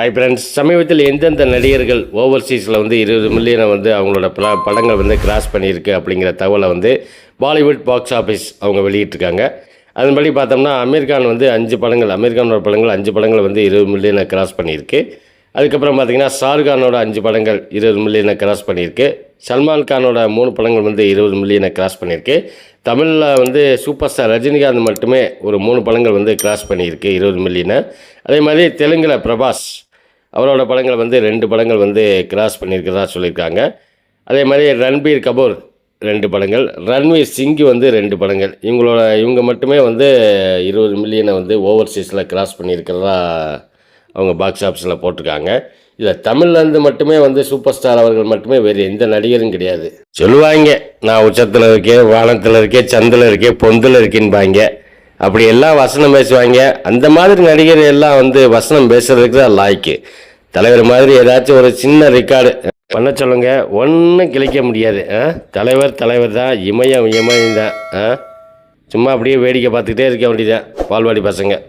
Hi friends சமீபத்தில் எந்தெந்த நடிகர்கள் ஓவர்சீஸில் வந்து இருபது மில்லியனை வந்து அவங்களோட பல படங்கள் வந்து கிராஸ் பண்ணியிருக்கு அப்படிங்கிற தகவலை வந்து பாலிவுட் பாக்ஸ் ஆஃபீஸ் அவங்க வெளியிட்டிருக்காங்க. அதன்படி பார்த்தோம்னா அமீர்கான் வந்து அஞ்சு படங்கள் அமீர்கானோட படங்கள் அஞ்சு படங்கள் வந்து இருபது மில்லியனை கிராஸ் பண்ணியிருக்கு. அதுக்கப்புறம் பார்த்திங்கன்னா ஷாருக்கானோட அஞ்சு படங்கள் இருபது மில்லியனை கிராஸ் பண்ணியிருக்கு. சல்மான் கானோட மூணு படங்கள் வந்து இருபது மில்லியனை கிராஸ் பண்ணியிருக்கு. தமிழில் வந்து சூப்பர் ஸ்டார் ரஜினிகாந்த் மட்டுமே ஒரு மூணு படங்கள் வந்து கிராஸ் பண்ணியிருக்கு இருபது மில்லியனை அதே மாதிரி தெலுங்கில் பிரபாஸ் அவரோட படங்கள் வந்து ரெண்டு படங்கள் வந்து கிராஸ் பண்ணியிருக்கிறதா சொல்லியிருக்காங்க. அதே மாதிரி ரன்பீர் கபூர் ரெண்டு படங்கள் ரன்வீர் சிங்கு வந்து ரெண்டு படங்கள். இவங்களோட இவங்க மட்டுமே வந்து இருபது மில்லியனை வந்து ஓவர்சீஸில் கிராஸ் பண்ணியிருக்கிறதா அவங்க பாக்ஸ் ஆஃபீஸில் போட்டிருக்காங்க. இதில் தமிழ்லேருந்து மட்டுமே வந்து சூப்பர் ஸ்டார் அவர்கள் மட்டுமே வேறு எந்த நடிகரும் கிடையாது. சொல்லுவாங்க நான் உச்சத்தில் இருக்கேன் வானத்தில் இருக்கேன் சந்தில் இருக்கேன் பொந்தில் இருக்கேன்பாங்க. அப்படி எல்லாம் வசனம் பேசுவாங்க. அந்த மாதிரி நடிகர் எல்லாம் வந்து வசனம் பேசுறதுக்கு தான் லாய்க்கு. தலைவர் மாதிரி ஏதாச்சும் ஒரு சின்ன ரெக்கார்டு பண்ண சொல்லுங்க. ஒன்றும் கிழிக்க முடியாது. ஆ? தலைவர் தலைவர் தான். இமயம் இமயம் தான். ஆ? சும்மா அப்படியே வேடிக்கை பார்த்துக்கிட்டே இருக்க வேண்டியதான் பால்வாடி பசங்க.